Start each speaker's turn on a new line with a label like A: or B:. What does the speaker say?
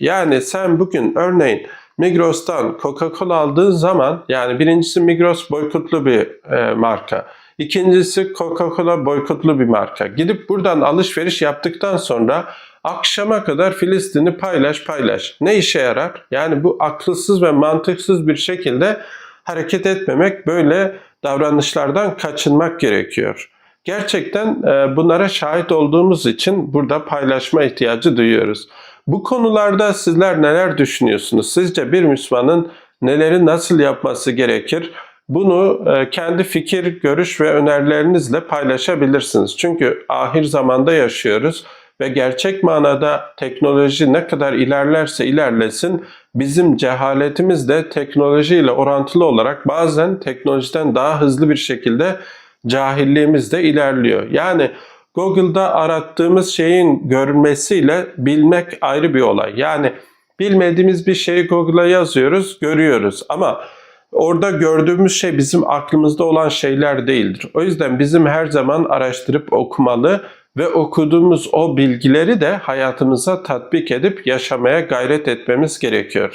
A: Yani sen bugün örneğin Migros'tan Coca-Cola aldığın zaman yani birincisi Migros boykotlu bir e, marka. İkincisi Coca-Cola boykotlu bir marka. Gidip buradan alışveriş yaptıktan sonra akşama kadar Filistin'i paylaş paylaş. Ne işe yarar? Yani bu akılsız ve mantıksız bir şekilde hareket etmemek, böyle davranışlardan kaçınmak gerekiyor. Gerçekten e, bunlara şahit olduğumuz için burada paylaşma ihtiyacı duyuyoruz. Bu konularda sizler neler düşünüyorsunuz? Sizce bir Müslümanın neleri nasıl yapması gerekir? Bunu e, kendi fikir, görüş ve önerilerinizle paylaşabilirsiniz. Çünkü ahir zamanda yaşıyoruz ve gerçek manada teknoloji ne kadar ilerlerse ilerlesin bizim cehaletimiz de teknolojiyle orantılı olarak bazen teknolojiden daha hızlı bir şekilde cahilliğimiz de ilerliyor. Yani Google'da arattığımız şeyin görmesiyle bilmek ayrı bir olay. Yani bilmediğimiz bir şeyi Google'a yazıyoruz, görüyoruz ama orada gördüğümüz şey bizim aklımızda olan şeyler değildir. O yüzden bizim her zaman araştırıp okumalı ve okuduğumuz o bilgileri de hayatımıza tatbik edip yaşamaya gayret etmemiz gerekiyor.